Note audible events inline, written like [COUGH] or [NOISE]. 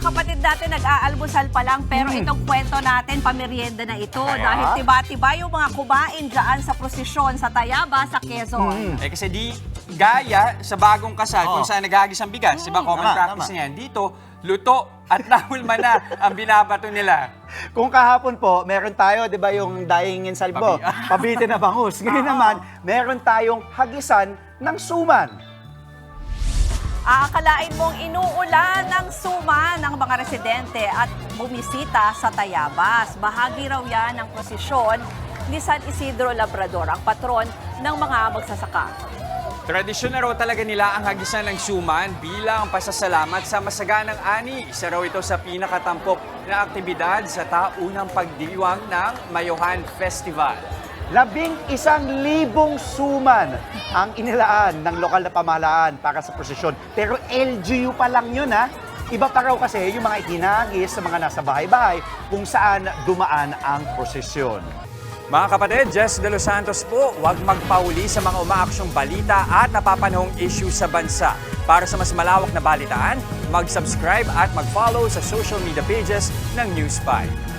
kapatid natin nag-aalmusal pa lang pero itong kwento natin, pamerienda na ito. Kaya? Dahil tiba-tiba yung mga kumain dyan sa prosesyon sa Tayaba, sa Quezon. Eh kasi di gaya sa bagong kasal Oo. kung saan naghahagis ang bigas. Diba common Tama, practice tama. niyan. Dito, luto at naulma na ang binabato nila. [LAUGHS] Kung kahapon po, meron tayo, di ba, yung dying in salbo, Pabi- [LAUGHS] pabiti na bangus. Ngayon naman, meron tayong hagisan ng suman. Aakalain mong inuulan ng suma ng mga residente at bumisita sa Tayabas. Bahagi raw yan ng prosesyon ni San Isidro Labrador, ang patron ng mga magsasaka. Tradisyon na raw talaga nila ang hagisan ng suman bilang pasasalamat sa masaganang ani. Isa raw ito sa pinakatampok na aktibidad sa taunang pagdiwang ng Mayohan Festival. Labing isang libong suman ang inilaan ng lokal na pamahalaan para sa prosesyon. Pero LGU pa lang yun ha. Iba pa raw kasi yung mga itinagis sa mga nasa bahay-bahay kung saan dumaan ang prosesyon. Mga kapatid, Jess De Los Santos po, huwag magpauli sa mga umaaksyong balita at napapanahong issue sa bansa. Para sa mas malawak na balitaan, mag-subscribe at mag-follow sa social media pages ng News 5.